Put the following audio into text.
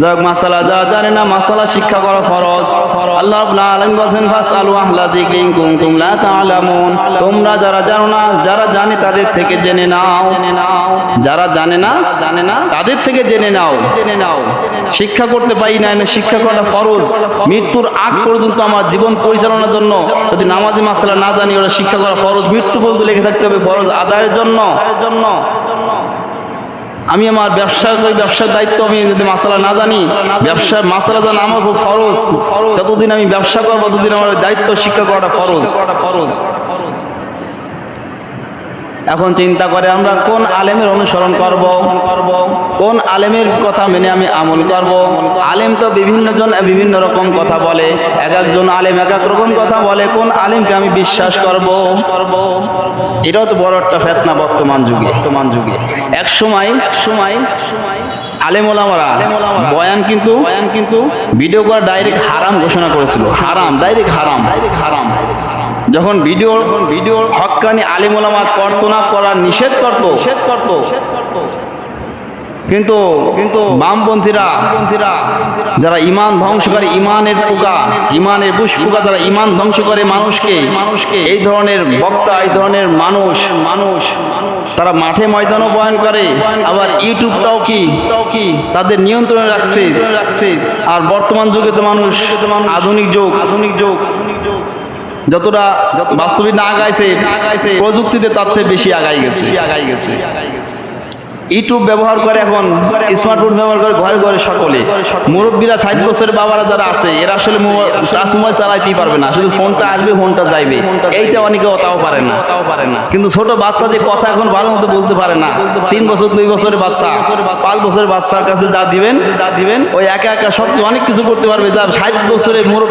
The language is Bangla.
যাই হোক মাসালা যারা জানে না, মাসালা শিক্ষা করা ফরজ। আল্লাহ রাব্বুল আলামিন বলেন ফাসআলু আহলা ইন কুনতুম লা তা'লামুন তোমরা যারা জানো না, যারা জানে তাদের থেকে জেনে নাও। জেনে নাও যারা জানে না জানে না তাদের থেকে জেনে নাও। জেনে নাও শিক্ষা করতে পারি না না শিক্ষা করা ফরজ। মৃত্যুর আগ পর্যন্ত আমার জীবন পরিচালনার জন্য যদি নামাজি মাসালা না জানি ওরা শিক্ষা করা ফরজ। মৃত্যু পর্যন্ত লেগে থাকতে হবে ফরজ আদায়ের জন্য জন্য। আমি আমার ব্যবসা করি ব্যবসার দায়িত্ব আমি যদি মাসালা না জানি, ব্যবসার মাসালা জানা আমার খুব খরচ। যতদিন আমি ব্যবসা করব, ততদিন আমার দায়িত্ব শিক্ষা করাটা ফরজ ফরজ এখন চিন্তা করে আমরা কোন আলেমের অনুসরণ করব? করব কোন আলেমের কথা মেনে আমি আমল করব? আলেম তো বিভিন্ন জন বিভিন্ন রকম কথা বলে, এক একজন আলেম এক এক রকম কথা বলে, কোন আলেমকে আমি বিশ্বাস করব? করব এটাও তো বড় একটা ফেতনা বর্তমান যুগে। বর্তমান যুগে। এক সময় এক সময় আলেম ওলামারা বয়ান কিন্তু বয়ান কিন্তু ভিডিও করা ডাইরেক্ট হারাম ঘোষণা করেছিল। হারাম ডাইরেক্ট হারাম ডাইরেক্ট হারাম। যখন ভিডিও ভিডিও হক্কানি আলিমুলামা করতো না করার নিষেধ করত। নিষেধ করত। কিন্তু কিন্তু বামপন্থীরা বামপন্থীরা যারা ইমান ধ্বংস করে ইমানের পোকা ইমানের বুশ পোকা যারা ইমান ধ্বংস করে মানুষকে মানুষকে এই ধরনের বক্তা এই ধরনের মানুষ মানুষ তারা মাঠে ময়দানও বয়ান করে আবার ইউটিউবটাও কি কি তাদের নিয়ন্ত্রণে রাখছে। রাখছে। আর বর্তমান যুগে তো মানুষ আধুনিক যুগ। আধুনিক যুগ। যতটা যত বাস্তবিক না আগাইছে আগাইছে প্রযুক্তিতে তার থেকে বেশি আগাই গেছে। আগাই গেছে। ইউটিউব ব্যবহার করে এখন স্মার্টফোন ব্যবহার করে ঘরে ঘরে সকলে। মুরব্বীরা ষাট বছরের বাবারা যারা আছে এরা আসলে টাচ মোবাইল চালাইতেই পারবে না। শুধু ফোনটা আসবে ফোনটা যাইবে। এইটা অনেকে তাও পারে না। তাও পারে না কিন্তু ছোট বাচ্চা যে কথা এখন ভালো মতো বলতে পারে না। তিন বছর দুই বছরের বাচ্চা। পাঁচ বছরের বাচ্চার কাছে যা দিবেন যা দিবেন ওই একা একা সব অনেক কিছু করতে পারবে। যা ষাট বছরের মুরব্বী